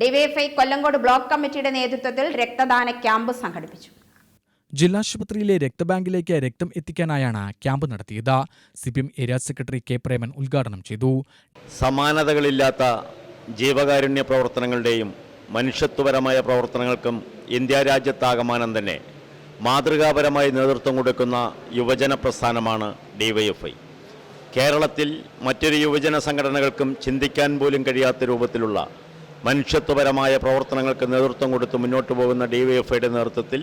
DYFI Kollengode block കമ്മിറ്റിയുടെ നേതൃത്വത്തിൽ രക്തദാന ക്യാമ്പ് സംഘടിപ്പിച്ചു. ജില്ലാശുപത്രിയിലെ രക്തബാങ്കിലേക്ക് രക്തം എത്തിക്കാനായാണ് ക്യാമ്പ് നടത്തിയത്. CPM area secretary K Preman ഉദ്ഘാടനം ചെയ്തു. സമാനതകളില്ലാത്ത ജീവകാരുണ്യ പ്രവർത്തനങ്ങളുടെയും മനുഷ്യത്വപരമായ പ്രവർത്തനങ്ങൾക്കും ഇന്ത്യ രാജ്യത്താകമാനം തന്നെ മാതൃകാപരമായി നേതൃത്വം കൊടുക്കുന്ന യുവജന പ്രസ്ഥാനമാണ് ഡിവൈഎഫ്ഐ. കേരളത്തിൽ മറ്റൊരു യുവജന സംഘടനകൾക്കും ചിന്തിക്കാൻ പോലും കഴിയാത്ത രൂപത്തിലുള്ള മനുഷ്യത്വപരമായ പ്രവർത്തനങ്ങൾക്ക് നേതൃത്വം കൊടുത്ത് മുന്നോട്ട് പോകുന്ന ഡി വൈ എഫ് ഐയുടെ നേതൃത്വത്തിൽ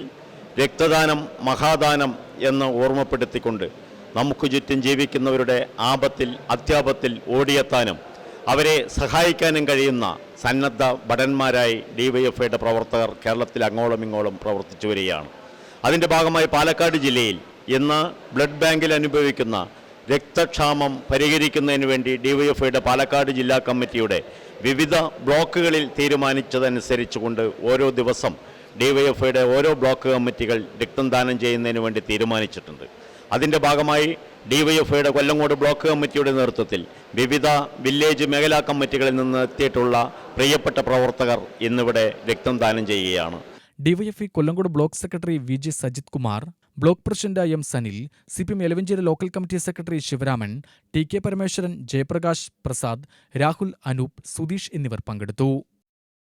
രക്തദാനം മഹാദാനം എന്ന് ഓർമ്മപ്പെടുത്തിക്കൊണ്ട് നമുക്ക് ചുറ്റും ജീവിക്കുന്നവരുടെ ആപത്തിൽ അത്യാപത്തിൽ ഓടിയെത്താനും അവരെ സഹായിക്കാനും കഴിയുന്ന സന്നദ്ധ ഭടന്മാരായി ഡി വൈ എഫ് ഐയുടെ പ്രവർത്തകർ കേരളത്തിൽ അങ്ങോളം ഇങ്ങോളം പ്രവർത്തിച്ചു വരികയാണ്. അതിന്റെ ഭാഗമായി പാലക്കാട് ജില്ലയിൽ ഇന്ന് ബ്ലഡ് ബാങ്കിൽ അനുഭവിക്കുന്ന രക്തക്ഷാമം പരിഹരിക്കുന്നതിന് വേണ്ടി ഡിവൈഎഫ്ഐയുടെ പാലക്കാട് ജില്ലാ കമ്മിറ്റിയുടെ വിവിധ ബ്ലോക്കുകളിൽ തീരുമാനിച്ചതനുസരിച്ചുകൊണ്ട് ഓരോ ദിവസം ഡിവൈഎഫ്ഐയുടെ ഓരോ ബ്ലോക്ക് കമ്മിറ്റികൾ രക്തം ദാനം ചെയ്യുന്നതിന് വേണ്ടി തീരുമാനിച്ചിട്ടുണ്ട്. അതിന്റെ ഭാഗമായി ഡിവൈഎഫ്ഐയുടെ കൊല്ലങ്കോട് ബ്ലോക്ക് കമ്മിറ്റിയുടെ നേതൃത്വത്തിൽ വിവിധ വില്ലേജ് മേഖലാ കമ്മിറ്റികളിൽ നിന്ന് എത്തിയിട്ടുള്ള പ്രിയപ്പെട്ട പ്രവർത്തകർ ഇന്നിവിടെ രക്തം ദാനം ചെയ്യുകയാണ്. DYFI Kollengode block secretary V J Sajith Kumar block president M Sanil C P M Elavanchery local committee secretary Sivaraman T K Parameswaran Jayaprakash Prasad Rahul Anoop Sudheesh എന്നിവർ പങ്കെടുത്തു.